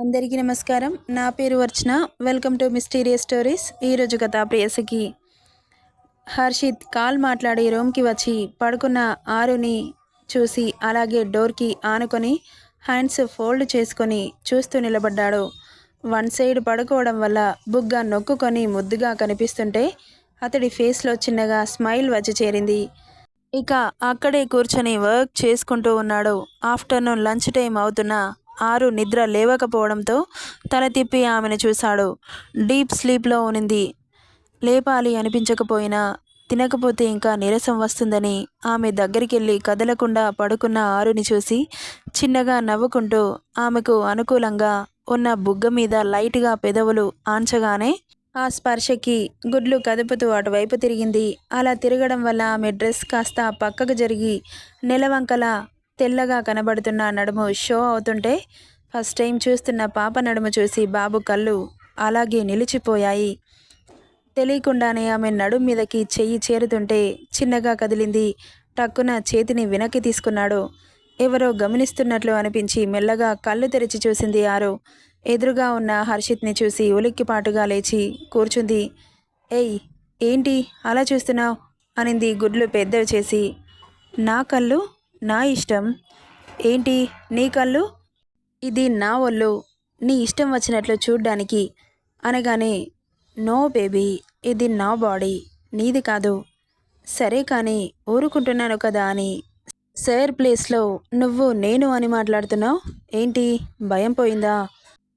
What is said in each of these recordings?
అందరికీ నమస్కారం. నా పేరు Varchana welcome to mysterious stories. ఈరోజు కథ ప్రియసకి హర్షిత్ కాల్ మాట్లాడి రూమ్కి వచ్చి పడుకున్న ఆరుని చూసి అలాగే డోర్కి ఆనుకొని హ్యాండ్స్ ఫోల్డ్ చేసుకొని చూస్తూ నిలబడ్డాడు. వన్ సైడ్ పడుకోవడం వల్ల బుగ్గ నొక్కుకొని ముద్దుగా కనిపిస్తుంటే అతడి ఫేస్లో చిన్నగా స్మైల్ వచ్చి చేరింది. ఇక అక్కడే కూర్చొని వర్క్ చేసుకుంటూ ఉన్నాడు. ఆఫ్టర్నూన్ లంచ్ టైం అవుతున్నా ఆరు నిద్ర లేవకపోవడంతో తల తిప్పి ఆమెను చూశాడు. డీప్ స్లీప్లో ఉనింది. లేపాలి అనిపించకపోయినా తినకపోతే ఇంకా నీరసం వస్తుందని ఆమె దగ్గరికి వెళ్ళి కదలకుండా పడుకున్న ఆరుని చూసి చిన్నగా నవ్వుకుంటూ ఆమెకు అనుకూలంగా ఉన్న బుగ్గ మీద లైట్గా పెదవులు ఆంచగానే ఆ స్పర్శకి గుడ్లు కదుపుతూ అటువైపు తిరిగింది. అలా తిరగడం వల్ల ఆమె డ్రెస్ కాస్త పక్కకు జరిగి నెలవంకలా తెల్లగా కనబడుతున్న నడుము షో అవుతుంటే ఫస్ట్ టైం చూస్తున్న పాప నడుము చూసి బాబు కళ్ళు అలాగే నిలిచిపోయాయి. తెలియకుండానే ఆమె నడుం మీదకి చెయ్యి చేరుతుంటే చిన్నగా కదిలింది. టక్కున చేతిని వెనక్కి తీసుకున్నాడు. ఎవరో గమనిస్తున్నట్లు అనిపించి మెల్లగా కళ్ళు తెరిచి చూసింది ఆరు. ఎదురుగా ఉన్న హర్షిత్ని చూసి ఉలిక్కిపాటుగా లేచి కూర్చుంది. ఏయ్ ఏంటి అలా చూస్తున్నావు? అనింది గుడ్లు పెద్దవి చేసి. నా కళ్ళు? నా ఇష్టం. ఏంటి నీ కళ్ళు? ఇది నా ఒళ్ళు. నీ ఇష్టం వచ్చినట్లు చూడ్డానికి. అనగానే నో బేబీ ఇది నా బాడీ. నీది కాదు. సరే కానీ ఊరుకుంటున్నాను కదా అని. సార్ ప్లేస్లో నువ్వు నేను అని మాట్లాడుతున్నావు? ఏంటి? భయం పోయిందా?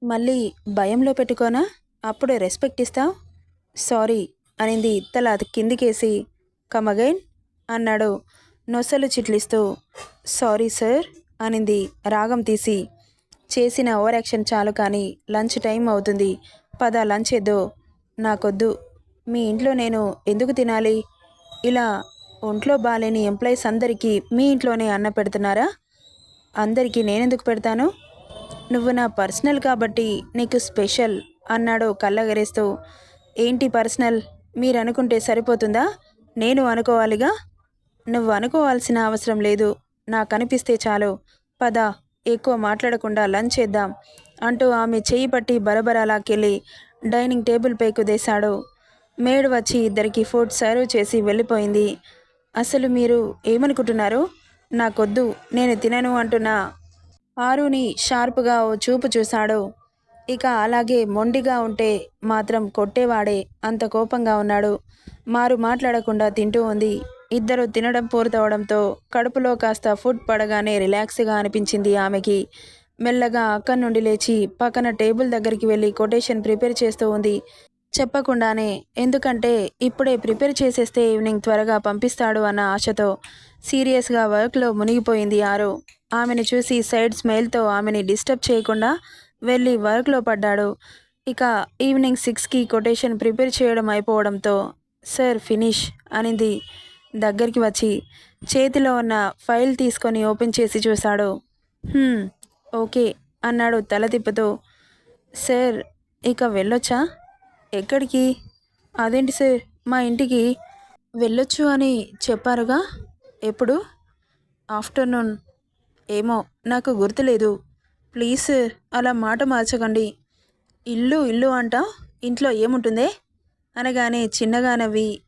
మళ్ళీ భయంలో పెట్టుకోనా? అప్పుడు రెస్పెక్ట్ ఇస్తావు? సారీ అనింది తల కిందికేసి. కమగైన్ అన్నాడు. నొసలు చిట్లిస్తూ సారీ సార్ అనింది రాగం తీసి. చేసిన ఓవర్ యాక్షన్ చాలు కానీ లంచ్ టైం అవుతుంది. పద లంచ్ ఏదో నాకొద్దు. మీ ఇంట్లో నేను ఎందుకు తినాలి? ఇలా ఒంట్లో బాలేని ఎంప్లాయీస్ అందరికీ మీ ఇంట్లోనే అన్న పెడుతున్నారా? అందరికీ నేనెందుకు పెడతాను? నువ్వు నా పర్సనల్ కాబట్టి నీకు స్పెషల్ అన్నాడు కళ్ళగరేస్తూ. ఏంటి పర్సనల్? మీరు అనుకుంటే సరిపోతుందా? నేను అనుకోవాలిగా? నువ్వు అనుకోవాల్సిన అవసరం లేదు. నాకు అనిపిస్తే చాలు. పద ఎక్కువ మాట్లాడకుండా లంచ్ చేద్దాం అంటూ ఆమె చేయి పట్టి బరబరాలాకెళ్ళి డైనింగ్ టేబుల్పై కుదేశాడు. మేడ్ వచ్చి ఇద్దరికి ఫుడ్ సర్వ్ చేసి వెళ్ళిపోయింది. అసలు మీరు ఏమనుకుంటున్నారు? నాకొద్దు నేను తినను అంటున్నా ఆరుని షార్ప్గా ఓ చూపు చూశాడు. ఇక అలాగే మొండిగా ఉంటే మాత్రం కొట్టేవాడే అంత కోపంగా ఉన్నాడు. మారు మాట్లాడకుండా తింటూ ఉంది. ఇద్దరు తినడం పూర్తవడంతో కడుపులో కాస్త ఫుడ్ పడగానే రిలాక్స్గా అనిపించింది ఆమెకి. మెల్లగా అక్కడి నుండి లేచి పక్కన టేబుల్ దగ్గరికి వెళ్ళి కొటేషన్ ప్రిపేర్ చేస్తూ ఉంది. చెప్పకుండానే ఎందుకంటే ఇప్పుడే ప్రిపేర్ చేసేస్తే ఈవినింగ్ త్వరగా పంపిస్తాడు అన్న ఆశతో సీరియస్గా వర్క్లో మునిగిపోయింది ఆరు. ఆమెను చూసి సైడ్ స్మైల్తో ఆమెని డిస్టర్బ్ చేయకుండా వెళ్ళి వర్క్లో పడ్డాడు. ఇక ఈవినింగ్ సిక్స్కి కొటేషన్ ప్రిపేర్ చేయడం అయిపోవడంతో సార్ ఫినిష్ అనింది. దగ్గరికి వచ్చి చేతిలో ఉన్న ఫైల్ తీసుకొని ఓపెన్ చేసి చూశాడు. ఓకే అన్నాడు తల తిప్పుతూ. సార్ ఇక వెళ్ళొచ్చా? ఎక్కడికి? అదేంటి సార్ మా ఇంటికి వెళ్ళొచ్చు అని చెప్పారుగా? ఎప్పుడు? ఆఫ్టర్నూన్. ఏమో నాకు గుర్తులేదు ప్లీజ్ సార్ అలా మాట మార్చకండి. ఇల్లు ఇల్లు అంట? ఇంట్లో ఏముంటుందే? అనగానే చిన్నగా నవ్వి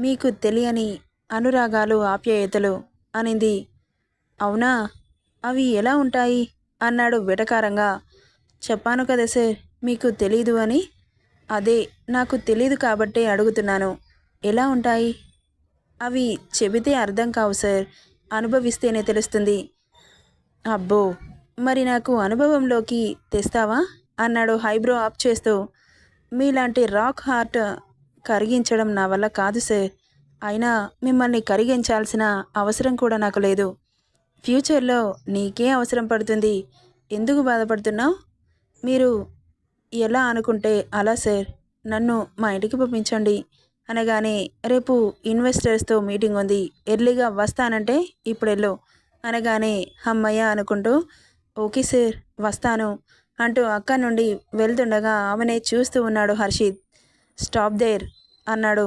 మీకు తెలియని అనురాగాలు ఆప్యాయతలు అనింది. అవునా? అవి ఎలా ఉంటాయి? అన్నాడు వెటకారంగా. చెప్పాను కదా సార్ మీకు తెలీదు అని. అదే నాకు తెలీదు కాబట్టే అడుగుతున్నాను. ఎలా ఉంటాయి? అవి చెబితే అర్థం కావు సార్ అనుభవిస్తేనే తెలుస్తుంది. అబ్బో మరి నాకు అనుభవంలోకి తెస్తావా? అన్నాడు హైబ్రో ఆఫ్ చేస్తూ. మీలాంటి రాక్ హార్ట్ కరిగించడం నా వల్ల కాదు సార్ అయినా మిమ్మల్ని కరిగించాల్సిన అవసరం కూడా నాకు లేదు. ఫ్యూచర్లో నీకే అవసరం పడుతుంది. ఎందుకు బాధపడుతున్నావు? మీరు ఎలా అనుకుంటే అలా సార్. నన్ను మా ఇంటికి పంపించండి అనగానే రేపు ఇన్వెస్టర్స్తో మీటింగ్ ఉంది. ఎర్లీగా వస్తానంటే ఇప్పుడు వెళ్ళు అనగానే అమ్మయ్య అనుకుంటూ ఓకే సార్ వస్తాను అంటూ అక్క నుండి వెళ్తుండగా ఆమెనే చూస్తూ ఉన్నాడు హర్షిత్. స్టాప్ దేర్ అన్నాడు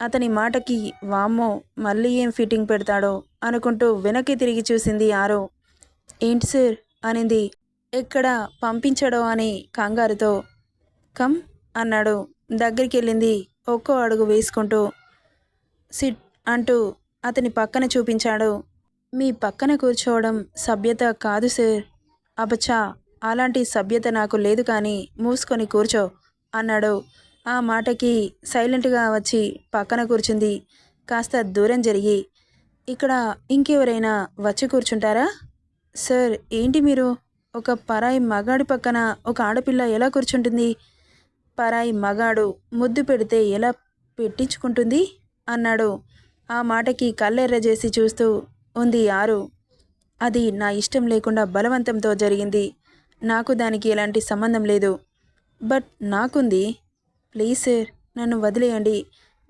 అతని మాటకి వామ్మో మళ్ళీ ఏం ఫిట్టింగ్ పెడతాడో అనుకుంటూ వెనక్కి తిరిగి చూసింది ఆరో. ఏంటి సార్? అనింది. ఎక్కడ పంపించడో అని కంగారుతో. కమ్ అన్నాడు. దగ్గరికి వెళ్ళింది. ఒక్కో అడుగు వేసుకుంటూ. సిట్ అంటూ అతని పక్కన చూపించాడు. మీ పక్కన కూర్చోవడం సభ్యత కాదు సార్. అబచా అలాంటి సభ్యత నాకు లేదు కానీ మూసుకొని కూర్చో అన్నాడు. ఆ మాటకి సైలెంట్గా వచ్చి పక్కన కూర్చుంది. కాస్త దూరం జరిగి ఇక్కడ ఇంకెవరైనా వచ్చి కూర్చుంటారా? సార్ ఏంటి మీరు? ఒక పరాయి మగాడి పక్కన ఒక ఆడపిల్ల ఎలా కూర్చుంటుంది? పరాయి మగాడు ముద్దు పెడితే ఎలా పెట్టించుకుంటుంది? అన్నాడు. ఆ మాటకి కళ్ళెర్ర చేసి చూస్తూ ఉంది ఆరు. అది నా ఇష్టం లేకుండా బలవంతంతో జరిగింది. నాకు దానికి ఎలాంటి సంబంధం లేదు. బట్ నాకుంది. ప్లీజ్ సార్ నన్ను వదిలేయండి.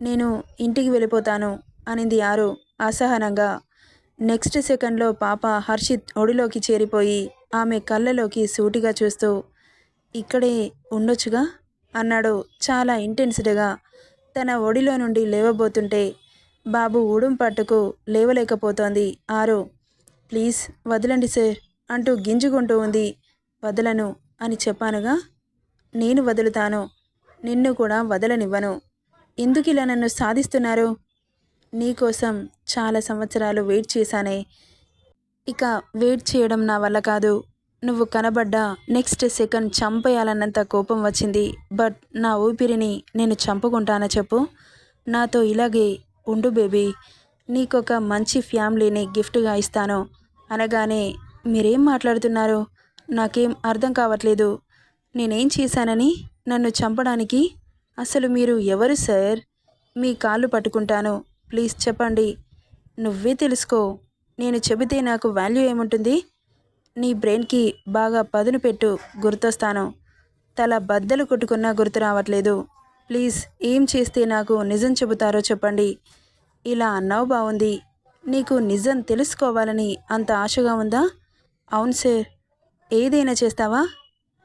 నేను ఇంటికి వెళ్ళిపోతాను అనింది ఆరు అసహనంగా. నెక్స్ట్ సెకండ్లో పాప హర్షిత్ ఒడిలోకి చేరిపోయి ఆమె కళ్ళలోకి సూటిగా చూస్తూ ఇక్కడే ఉండొచ్చుగా? అన్నాడు చాలా ఇంటెన్స్డ్గా తన ఒడిలో నుండి లేవబోతుంటే బాబు ఊడుం పట్టుకు లేవలేకపోతోంది ఆరు. ప్లీజ్ వదలండి సార్ అంటూ గింజుకుంటూ ఉంది. వదలను అని చెప్పానుగా నేను వదులుతాను నిన్ను కూడా వదలనివ్వను. ఎందుకు ఇలా నన్ను సాధిస్తున్నారు? నీకోసం చాలా సంవత్సరాలు వెయిట్ చేశానే. ఇక వెయిట్ చేయడం నా వల్ల కాదు. నువ్వు కనబడ్డా నెక్స్ట్ సెకండ్ చంపేయాలన్నంత కోపం వచ్చింది. బట్ నా ఊపిరిని నేను చంపుకుంటానా చెప్పు? నాతో ఇలాగే ఉండు బేబీ. నీకొక మంచి ఫ్యామిలీని గిఫ్ట్గా ఇస్తాను. అనగానే మీరేం మాట్లాడుతున్నారు? నాకేం అర్థం కావట్లేదు. నేనేం చేశానని? నన్ను చంపడానికి? అసలు మీరు ఎవరు సార్? మీ కాళ్ళు పట్టుకుంటాను. ప్లీజ్ చెప్పండి. నువ్వే తెలుసుకో. నేను చెబితే నాకు వాల్యూ ఏముంటుంది? నీ బ్రెయిన్కి బాగా పదును పెట్టు గుర్తొస్తాను. తల బద్దలు కొట్టుకున్నా గుర్తు రావట్లేదు. ప్లీజ్ ఏం చేస్తే నాకు నిజం చెబుతారో చెప్పండి. ఇలా అన్నావు బాగుంది నీకు నిజం తెలుసుకోవాలని అంత ఆశగా ఉందా? అవును సార్. ఏదైనా చేస్తావా?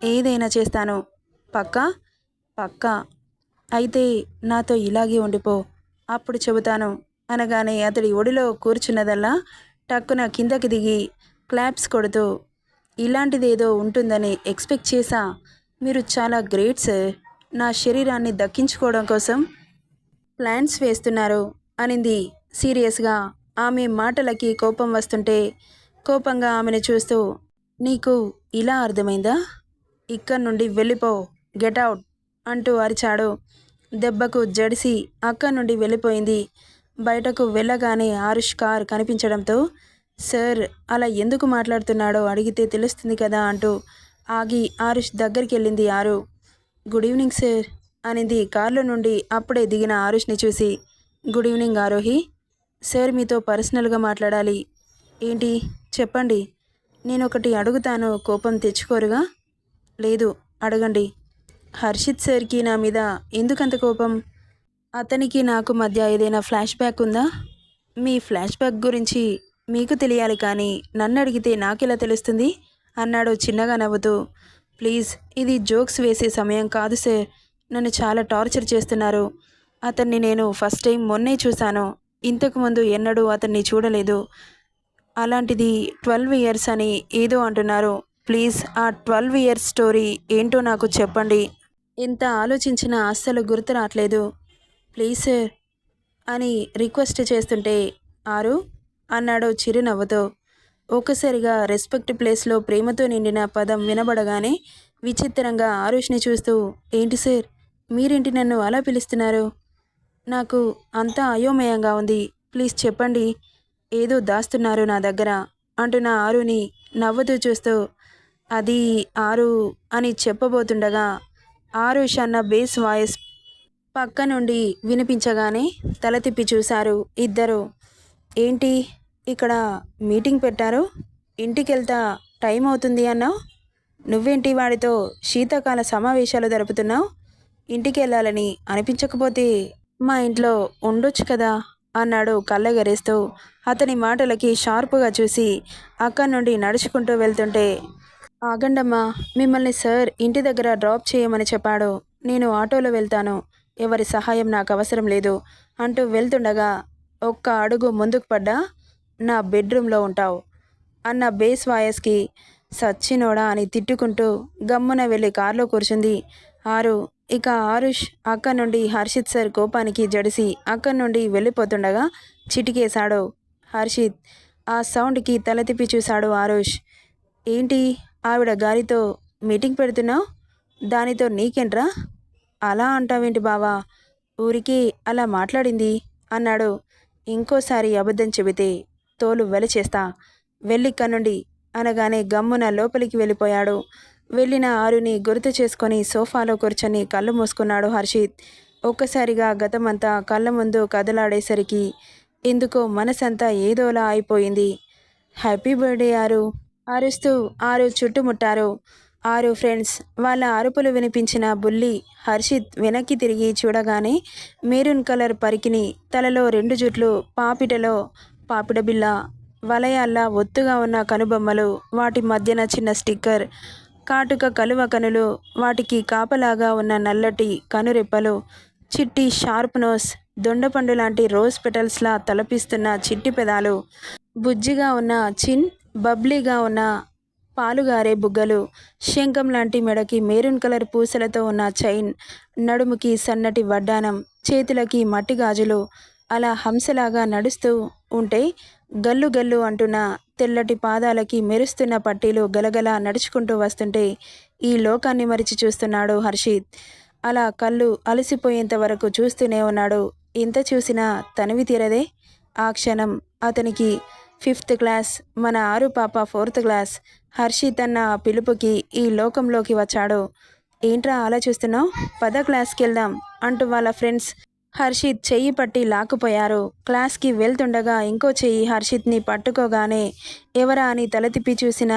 ఏదైనా చేస్తాను. పక్కా? పక్కా. అయితే నాతో ఇలాగే ఉండిపో. అప్పుడు చెబుతాను. అనగానే అతడి ఒడిలో కూర్చున్నదల్లా టక్కున కిందకి దిగి క్లాప్స్ కొడుతూ ఇలాంటిదేదో ఉంటుందని ఎక్స్పెక్ట్ చేశా మీరు చాలా గ్రేట్ సార్. నా శరీరాన్ని దక్కించుకోవడం కోసం ప్లాన్స్ వేస్తున్నారు అనింది సీరియస్గా. ఆమె మాటలకి కోపం వస్తుంటే కోపంగా ఆమెను చూస్తూ నీకు ఇలా అర్థమైందా? ఇక్కడి నుండి వెళ్ళిపో. గెట్ అవుట్ అంటూ అరిచాడు. దెబ్బకు జడిసి అక్కడి నుండి వెళ్ళిపోయింది. బయటకు వెళ్ళగానే ఆరుష్ కార్ కనిపించడంతో సార్ అలా ఎందుకు మాట్లాడుతున్నాడో అడిగితే తెలుస్తుంది కదా అంటూ ఆగి ఆరుష్ దగ్గరికి వెళ్ళింది ఆరు. గుడ్ ఈవినింగ్ సార్ అనింది కార్లో నుండి అప్పుడే దిగిన ఆరుష్ని చూసి. Good evening Aarohi. సార్ మీతో పర్సనల్గా మాట్లాడాలి. ఏంటి? చెప్పండి. నేను ఒకటి అడుగుతాను కోపం తెచ్చుకోరుగా? లేదు అడగండి. హర్షిత్ సార్కి నా మీద ఎందుకంత కోపం? అతనికి నాకు మధ్య ఏదైనా ఫ్లాష్ బ్యాక్ ఉందా? మీ ఫ్లాష్ బ్యాక్ గురించి మీకు తెలియాలి కానీ నన్ను అడిగితే నాకెలా తెలుస్తుంది? అన్నాడు చిన్నగా నవ్వుతూ. ప్లీజ్ ఇది జోక్స్ వేసే సమయం కాదు సార్. నన్ను చాలా టార్చర్ చేస్తున్నారు. అతన్ని నేను ఫస్ట్ టైం మొన్నే చూశాను. ఇంతకుముందు ఎన్నడూ అతన్ని చూడలేదు. అలాంటిది ట్వెల్వ్ ఇయర్స్ అని ఏదో అంటున్నారు. ప్లీజ్ ఆ ట్వెల్వ్ ఇయర్స్ స్టోరీ ఏంటో నాకు చెప్పండి. ఎంత ఆలోచించిన అస్సలు గుర్తు రావట్లేదు ప్లీజ్ సార్ అని రిక్వెస్ట్ చేస్తుంటే ఆరు అన్నాడు చిరునవ్వుతో. ఒక్కసారిగా రెస్పెక్ట్ ప్లేస్లో ప్రేమతో నిండిన పదం వినబడగానే విచిత్రంగా ఆరుష్ని చూస్తూ ఏంటి సార్? మీరేంటి నన్ను అలా పిలుస్తున్నారు? నాకు అంతా అయోమయంగా ఉంది. ప్లీజ్ చెప్పండి. ఏదో దాస్తున్నారు నా దగ్గర అంటున్న ఆరుని నవ్వుతూ చూస్తూ అది ఆరు అని చెప్పబోతుండగా ఆరుష్ అన్న బేస్ వాయిస్ పక్క నుండి వినిపించగానే తల తిప్పి చూశారు ఇద్దరు. ఏంటి? ఇక్కడ మీటింగ్ పెట్టారు? ఇంటికి వెళ్తా టైం అవుతుంది అన్నావు? నువ్వేంటి వాడితో శీతాకాల సమావేశాలు జరుపుతున్నావు? ఇంటికి వెళ్ళాలని అనిపించకపోతే మా ఇంట్లో ఉండొచ్చు కదా? అన్నాడు కళ్ళగరేస్తూ. అతని మాటలకి షార్పుగా చూసి అక్కడి నుండి నడుచుకుంటూ వెళ్తుంటే ఆగండమ్మా మిమ్మల్ని సార్ ఇంటి దగ్గర డ్రాప్ చేయమని చెప్పాడు. నేను ఆటోలో వెళ్తాను. ఎవరి సహాయం నాకు అవసరం లేదు అంటూ వెళ్తుండగా ఒక్క అడుగు ముందుకు పడ్డా నా బెడ్రూమ్లో ఉంటావు. అన్న బేస్ వాయస్కి సచ్చినోడా అని తిట్టుకుంటూ గమ్మున వెళ్ళి కారులో కూర్చుంది. ఆరు ఇక ఆరుష్ అక్క నుండి హర్షిత్ సార్ కోపానికి జడిసి అక్కడి నుండి వెళ్ళిపోతుండగా చిటికేశాడు. హర్షిత్ ఆ సౌండ్కి తల తిప్పి చూశాడు ఆరుష్. ఏంటి? ఆవిడ గారితో మీటింగ్ పెడుతున్నావు? దానితో నీకేంట్రా? అలా అంటావేంటి బావా? ఊరికి అలా మాట్లాడింది అన్నాడు. ఇంకోసారి అబద్ధం చెబితే తోలు వెలచేస్తా వెళ్ళి కనుండి అనగానే గమ్మున లోపలికి వెళ్ళిపోయాడు. వెళ్ళిన ఆరుని గుర్తు చేసుకొని సోఫాలో కూర్చొని కళ్ళు మూసుకున్నాడు హర్షిత్. ఒక్కసారిగా గతమంతా కళ్ళ ముందు కదలాడేసరికి ఎందుకో మనసంతా ఏదోలా అయిపోయింది. హ్యాపీ బర్త్డే ఆరు. అరుస్తూ ఆరు చుట్టుముట్టారు. ఆరు ఫ్రెండ్స్. వాళ్ళ అరుపులు వినిపించిన బుల్లి హర్షిత్ వెనక్కి తిరిగి చూడగానే మెరూన్ కలర్ పరికిని తలలో రెండు జుట్లు పాపిటలో పాపిడ బిల్ల వలయాల్లా ఒత్తుగా ఉన్న కనుబొమ్మలు వాటి మధ్యన చిన్న స్టిక్కర్ కాటుక కలువ కనులు వాటికి కాపలాగా ఉన్న నల్లటి కనురెప్పలు చిట్టి షార్ప్ నోస్ దొండపండు లాంటి రోజ్ పెటల్స్లా తలపిస్తున్న చిట్టి పెదాలు బుజ్జిగా ఉన్న చిన్ బబ్లీగా ఉన్న పాలుగారే బుగ్గలు. శంఖం లాంటి మెడకి మెరూన్ కలర్ పూసలతో ఉన్న చైన్ నడుముకి సన్నటి వడ్డానం చేతులకి మట్టి గాజులు అలా హంసలాగా నడుస్తూ ఉంటే గల్లు గల్లు అంటున్న తెల్లటి పాదాలకి మెరుస్తున్న పట్టీలు గలగల నడుచుకుంటూ వస్తుంటే ఈ లోకాన్ని మరిచి చూస్తున్నాడు హర్షిత్. అలా కళ్ళు అలసిపోయేంత వరకు చూస్తూనే ఉన్నాడు. ఇంత చూసినా తనివి తీరదే? ఆ క్షణం అతనికి ఫిఫ్త్ క్లాస్ మన ఆరు పాప ఫోర్త్ క్లాస్. హర్షిత్ అన్న పిలుపుకి ఈ లోకంలోకి వచ్చాడు. ఏంట్రా ఆలోచిస్తున్నావు? పద క్లాస్కి వెళ్దాం అంటూ వాళ్ళ ఫ్రెండ్స్ హర్షిత్ చెయ్యి పట్టి లాక్కుపోయారు. క్లాస్కి వెళ్తుండగా ఇంకో చెయ్యి హర్షిత్ని పట్టుకోగానే ఎవరా అని తల తిప్పి చూసిన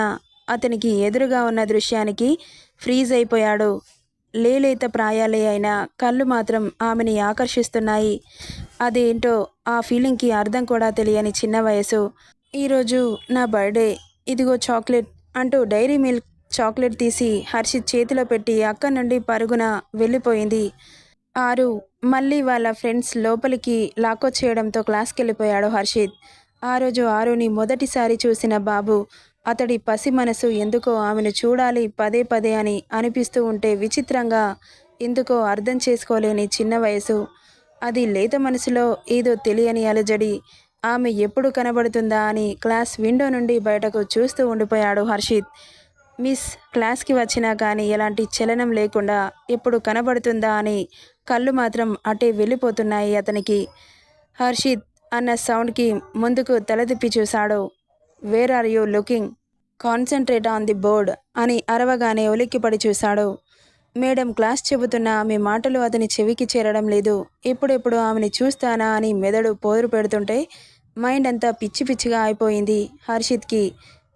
అతనికి ఎదురుగా ఉన్న దృశ్యానికి ఫ్రీజ్ అయిపోయాడు. లేలేత ప్రాయాలే అయినా కళ్ళు మాత్రం ఆమెని ఆకర్షిస్తున్నాయి. అదేంటో ఆ ఫీలింగ్కి అర్థం కూడా తెలియని చిన్న వయసు. ఈరోజు నా బర్త్డే. ఇదిగో చాక్లెట్ అంటూ డైరీ మిల్క్ చాక్లెట్ తీసి హర్షిత్ చేతిలో పెట్టి అక్కడి నుండి పరుగున వెళ్ళిపోయింది. ఆరు మళ్ళీ వాళ్ళ ఫ్రెండ్స్ లోపలికి లాక్కొచ్చేయడంతో క్లాస్కి వెళ్ళిపోయాడు హర్షిత్. ఆ రోజు ఆరుని మొదటిసారి చూసిన బాబు అతడి పసి మనసు ఎందుకో ఆమెను చూడాలి పదే పదే అని అనిపిస్తూ ఉంటే విచిత్రంగా ఎందుకో అర్థం చేసుకోలేని చిన్న వయసు. అది లేత మనసులో ఏదో తెలియని అలజడి. ఆమె ఎప్పుడు కనబడుతుందా అని క్లాస్ విండో నుండి బయటకు చూస్తూ ఉండిపోయాడు హర్షిత్. మిస్ క్లాస్కి వచ్చినా కానీ ఎలాంటి చలనం లేకుండా ఎప్పుడు కనబడుతుందా అని కళ్ళు మాత్రం అటే వెళ్ళిపోతున్నాయి అతనికి. హర్షిత్ అన్న సౌండ్కి ముందుకు తలదిప్పి చూశాడు. Where are you looking concentrate on the board అని అరవగానే ఉలిక్కిపడి చూశాడు. మేడం క్లాస్ చెబుతున్న ఆమె మాటలు అతని చెవికి చేరడం లేదు. ఎప్పుడెప్పుడు ఆమెని చూస్తానా అని మెదడు పోరు పెడుతుంటే మైండ్ అంతా పిచ్చి పిచ్చిగా అయిపోయింది హర్షిత్కి.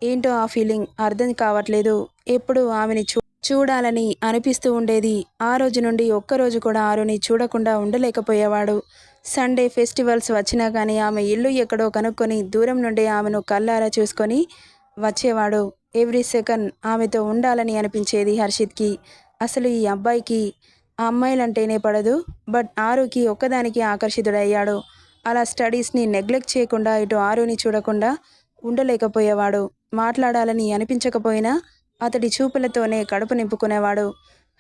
ఏంటో ఆ ఫీలింగ్? అర్థం కావట్లేదు. ఎప్పుడు ఆమెని చూ చూడాలని అనిపిస్తూ ఉండేది. ఆ రోజు నుండి ఒక్కరోజు కూడా ఆరుని చూడకుండా ఉండలేకపోయేవాడు. సండే ఫెస్టివల్స్ వచ్చినా కానీ ఆమె ఇల్లు ఎక్కడో కనుక్కొని దూరం నుండి ఆమెను కళ్ళారా చూసుకొని వచ్చేవాడు. ఎవ్రీ సెకండ్ ఆమెతో ఉండాలని అనిపించేది హర్షిత్కి. అసలు ఈ అబ్బాయికి ఆ అమ్మాయిలంటేనే పడదు. బట్ ఆరుకి ఒక్కదానికి ఆకర్షితుడయ్యాడు. అలా స్టడీస్ని నెగ్లెక్ట్ చేయకుండా ఇటు ఆరుని చూడకుండా ఉండలేకపోయేవాడు. మాట్లాడాలని అనిపించకపోయినా అతడి చూపులతోనే కడుపు నింపుకునేవాడు.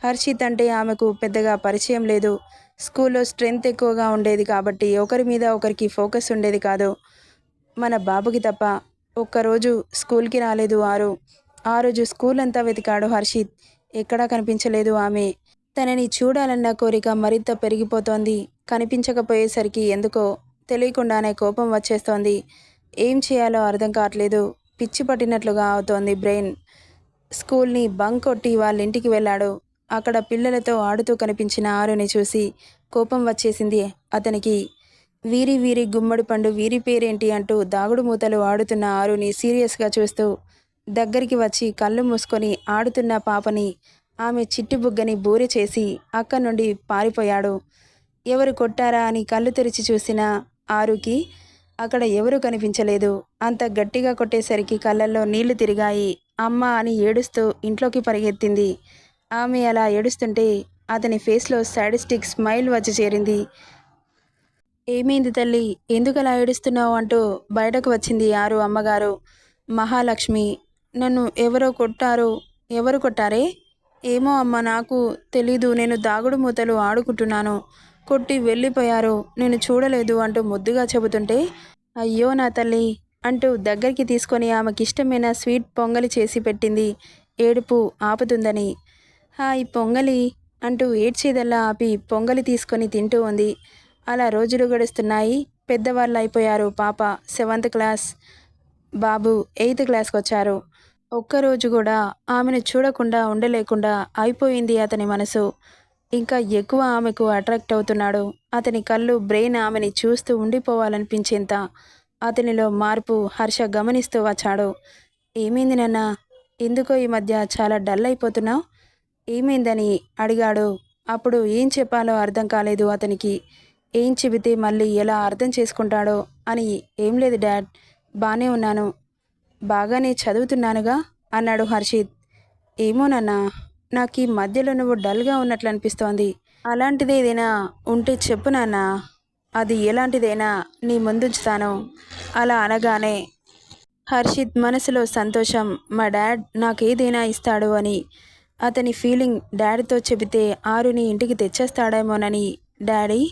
హర్షిత్ అంటే ఆమెకు పెద్దగా పరిచయం లేదు. స్కూల్లో స్ట్రెంగ్త్ ఎక్కువగా ఉండేది కాబట్టి ఒకరి మీద ఒకరికి ఫోకస్ ఉండేది కాదు. మన బాబుకి తప్ప ఒక్కరోజు స్కూల్కి రాలేదు ఆరు. ఆ రోజు స్కూల్ అంతా వెతికాడు హర్షిత్. ఎక్కడా కనిపించలేదు ఆమె. తనని చూడాలన్న కోరిక మరింత పెరిగిపోతోంది. కనిపించకపోయేసరికి ఎందుకో తెలియకుండానే కోపం వచ్చేస్తోంది. ఏం చేయాలో అర్థం కావట్లేదు. పిచ్చి పట్టినట్లుగా అవుతోంది బ్రెయిన్. స్కూల్ని బంక్ కొట్టి వాళ్ళ ఇంటికి వెళ్ళాడు. అక్కడ పిల్లలతో ఆడుతూ కనిపించిన ఆరుని చూసి కోపం వచ్చేసింది అతనికి. వీరి వీరి గుమ్మడి పండు వీరి పేరేంటి అంటూ దాగుడు మూతలు ఆడుతున్న ఆరుని సీరియస్గా చూస్తూ దగ్గరికి వచ్చి కళ్ళు మూసుకొని ఆడుతున్న పాపని ఆమె చిట్టి బుగ్గని చేసి అక్కడి నుండి పారిపోయాడు. ఎవరు కొట్టారా అని కళ్ళు తెరిచి చూసిన ఆరుకి అక్కడ ఎవరూ కనిపించలేదు. అంత గట్టిగా కొట్టేసరికి కళ్ళల్లో నీళ్ళు తిరిగాయి. అమ్మ అని ఏడుస్తూ ఇంట్లోకి పరిగెత్తింది. ఆమె అలా ఏడుస్తుంటే అతని ఫేస్లో సాడిస్టిక్ స్మైల్ వచ్చి చేరింది. ఏమైంది తల్లి? ఎందుకు అలా ఏడుస్తున్నావు? అంటూ బయటకు వచ్చింది ఆరు అమ్మగారు. మహాలక్ష్మి నన్ను ఎవరో కొట్టారో ఎవరు కొట్టారే? ఏమో అమ్మ నాకు తెలీదు. నేను దాగుడు మూతలు ఆడుకుంటున్నాను. కొట్టి వెళ్ళిపోయారు. నేను చూడలేదు అంటూ ముద్దుగా చెబుతుంటే అయ్యో నా తల్లి అంటూ దగ్గరికి తీసుకొని ఆమెకిష్టమైన స్వీట్ పొంగలి చేసి పెట్టింది. ఏడుపు ఆపుతుందని. హాయ్ పొంగలి అంటూ ఏడ్చేదల్లా ఆపి పొంగలి తీసుకొని తింటూ ఉంది. అలా రోజులు గడుస్తున్నాయి. పెద్దవాళ్ళు అయిపోయారు పాప సెవెంత్ క్లాస్. బాబు ఎయిత్ క్లాస్కి వచ్చారు ఒక్కరోజు కూడా ఆమెను చూడకుండా ఉండలేకుండా అయిపోయింది అతని మనసు. ఇంకా ఎక్కువ ఆమెకు అట్రాక్ట్ అవుతున్నాడు. అతని కళ్ళు బ్రెయిన్ ఆమెని చూస్తూ ఉండిపోవాలనిపించేంత అతనిలో మార్పు హర్ష గమనిస్తూ వచ్చాడు. ఏమైంది నాన్న? ఎందుకో ఈ మధ్య చాలా డల్ అయిపోతున్నావు? ఏమైందని అడిగాడు. అప్పుడు ఏం చెప్పాలో అర్థం కాలేదు అతనికి. ఏం చెబితే మళ్ళీ ఎలా అర్థం చేసుకుంటాడో అని ఏం లేదు డాడ్. బాగానే ఉన్నాను. బాగానే చదువుతున్నానుగా అన్నాడు హర్షిత్. ఏమోనన్నా నాకు ఈ మధ్యలో నువ్వు డల్గా ఉన్నట్లు అనిపిస్తోంది అలాంటిది ఏదైనా ఉంటే చెప్పు నాన్న అది ఎలాంటిదైనా నీ ముందుంచుతాను. అలా అనగానే హర్షిత్ మనసులో సంతోషం మా డాడ్ నాకేదైనా ఇస్తాడు అని. అతని ఫీలింగ్ డాడీతో చెబితే ఆరుని ఇంటికి తెచ్చేస్తాడేమోనని. డాడీ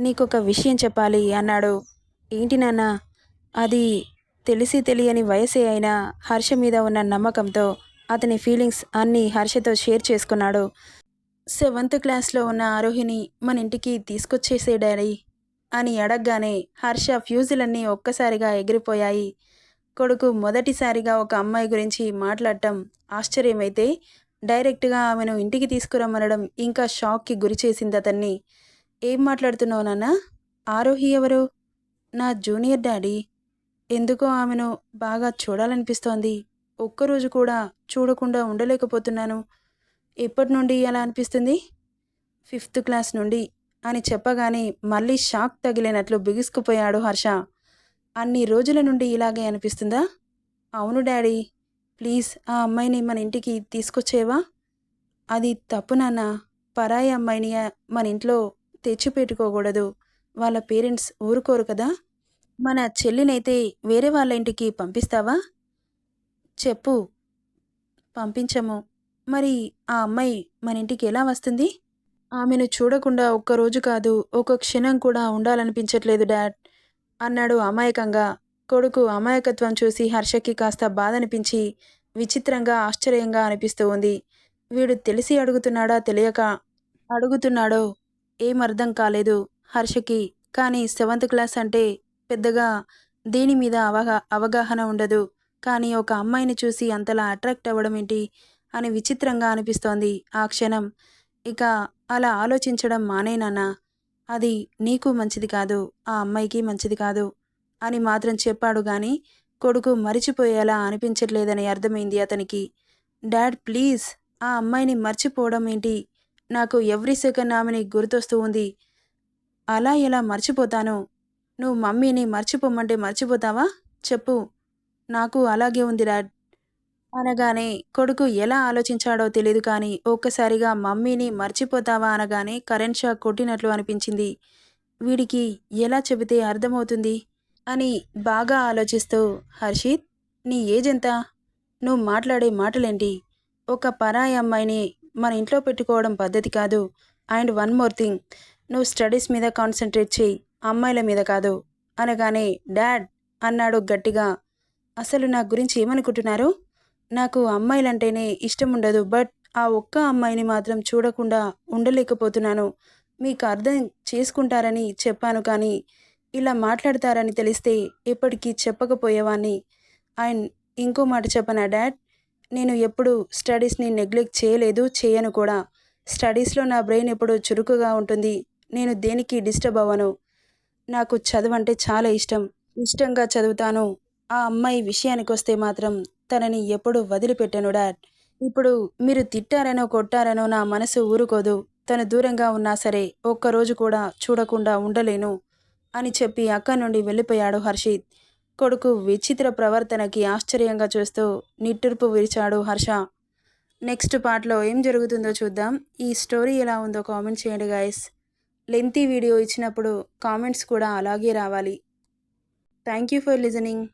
నీకొక విషయం చెప్పాలి అన్నాడు. ఏంటి నాన్న అది తెలిసి తెలియని వయసే అయినా హర్ష మీద ఉన్న నమ్మకంతో అతని ఫీలింగ్స్ అన్నీ హర్షతో షేర్ చేసుకున్నాడు. సెవెంత్ క్లాస్లో ఉన్న ఆరోహిని మన ఇంటికి తీసుకొచ్చేసే డాడీ అని అడగగానే హర్ష ఫ్యూజులన్నీ ఒక్కసారిగా ఎగిరిపోయాయి. కొడుకు మొదటిసారిగా ఒక అమ్మాయి గురించి మాట్లాడటం ఆశ్చర్యమైతే డైరెక్ట్గా ఆమెను ఇంటికి తీసుకురమ్మనడం ఇంకా షాక్కి గురి చేసింది అతన్ని. ఏం మాట్లాడుతున్నావు నాన్న? ఆరోహి ఎవరు? నా జూనియర్ డాడీ. ఎందుకో ఆమెను బాగా చూడాలనిపిస్తోంది. ఒక్కరోజు కూడా చూడకుండా ఉండలేకపోతున్నాను. ఎప్పటి నుండి అలా అనిపిస్తుంది? ఫిఫ్త్ క్లాస్ నుండి అని చెప్పగానే మళ్ళీ షాక్ తగిలినట్లు బిగుసుకుపోయాడు హర్ష. అన్ని రోజుల నుండి ఇలాగే అనిపిస్తుందా? అవును డాడీ. ప్లీజ్ ఆ అమ్మాయిని మన ఇంటికి తీసుకొచ్చేవా? అది తప్పు నాన్న. పరాయి అమ్మాయిని మన ఇంట్లో తెచ్చిపెట్టుకోకూడదు. వాళ్ళ పేరెంట్స్ ఊరుకోరు కదా? మన చెల్లినైతే వేరే వాళ్ళ ఇంటికి పంపిస్తావా? చెప్పు. పంపించము. మరి ఆ అమ్మాయి మన ఇంటికి ఎలా వస్తుంది? ఆమెను చూడకుండా ఒక్కరోజు కాదు ఒక క్షణం కూడా ఉండాలనిపించట్లేదు డాడ్ అన్నాడు అమాయకంగా. కొడుకు అమాయకత్వం చూసి హర్షకి కాస్త బాధ అనిపించి విచిత్రంగా ఆశ్చర్యంగా అనిపిస్తూ ఉంది. వీడు తెలిసి అడుగుతున్నాడా తెలియక అడుగుతున్నాడో ఏం అర్థం కాలేదు హర్షకి. కానీ సెవెంత్ క్లాస్ అంటే పెద్దగా దీని మీద అవగా అవగాహన ఉండదు. కానీ ఒక అమ్మాయిని చూసి అంతలా అట్రాక్ట్ అవ్వడం ఏంటి? అని విచిత్రంగా అనిపిస్తోంది ఆ క్షణం. ఇక అలా ఆలోచించడం మానేనన్నా అది నీకు మంచిది కాదు ఆ అమ్మాయికి మంచిది కాదు అని మాత్రం చెప్పాడు గాని కొడుకు మరిచిపోయేలా అనిపించట్లేదని అర్థమైంది అతనికి. డాడ్ ప్లీజ్ ఆ అమ్మాయిని మర్చిపోవడం ఏంటి? నాకు ఎవ్రీ సెకండ్ ఆమెని గుర్తొస్తూ ఉంది. అలా ఎలా మర్చిపోతాను? నువ్వు మమ్మీని మర్చిపోమంటే మర్చిపోతావా? చెప్పు. నాకు అలాగే ఉంది డాడ్ అనగానే కొడుకు ఎలా ఆలోచించాడో తెలియదు కానీ ఒక్కసారిగా మమ్మీని మర్చిపోతావా అనగానే కరెంట్ షాక్ కొట్టినట్లు అనిపించింది. వీడికి ఎలా చెబితే అర్థమవుతుంది? అని బాగా ఆలోచిస్తూ హర్షిత్ నీ ఏజ్ ఎంత? నువ్వు మాట్లాడే మాటలేంటి? ఒక పరాయి అమ్మాయిని మన ఇంట్లో పెట్టుకోవడం పద్ధతి కాదు. And one more thing. నువ్వు స్టడీస్ మీద కాన్సన్ట్రేట్ చేయి. అమ్మాయిల మీద కాదు. అనగానే డాడ్ అన్నాడు గట్టిగా. అసలు నా గురించి ఏమనుకుంటున్నారు? నాకు అమ్మాయిలంటేనే ఇష్టం ఉండదు బట్ ఆ ఒక్క అమ్మాయిని మాత్రం చూడకుండా ఉండలేకపోతున్నాను. మీకు అర్థం చేసుకుంటారని చెప్పాను కానీ ఇలా మాట్లాడతారని తెలిస్తే ఎప్పటికీ చెప్పకపోయేవాణ్ణి. అండ్ ఇంకో మాట చెప్పనా డాడ్? నేను ఎప్పుడు స్టడీస్ని నెగ్లెక్ట్ చేయలేదు చేయను కూడా. స్టడీస్లో నా బ్రెయిన్ ఎప్పుడు చురుకుగా ఉంటుంది. నేను దేనికి డిస్టర్బ్ అవ్వను? నాకు చదువు అంటే చాలా ఇష్టం. ఇష్టంగా చదువుతాను. ఆ అమ్మాయి విషయానికి వస్తే మాత్రం తనని ఎప్పుడు వదిలిపెట్టాను డాడ్. ఇప్పుడు మీరు తిట్టారనో కొట్టారనో నా మనసు ఊరుకోదు. తను దూరంగా ఉన్నా సరే ఒక్కరోజు కూడా చూడకుండా ఉండలేను అని చెప్పి అక్క నుండి వెళ్ళిపోయాడు హర్షిత్. కొడుకు విచిత్ర ప్రవర్తనకి ఆశ్చర్యంగా చూస్తూ నిట్టూర్పు విరిచాడు హర్ష. నెక్స్ట్ పార్ట్లో ఏం జరుగుతుందో చూద్దాం. ఈ స్టోరీ ఎలా ఉందో కామెంట్ చేయండి గాయస్. లెంతీ వీడియో ఇచ్చినప్పుడు కామెంట్స్ కూడా అలాగే రావాలి. Thank you for listening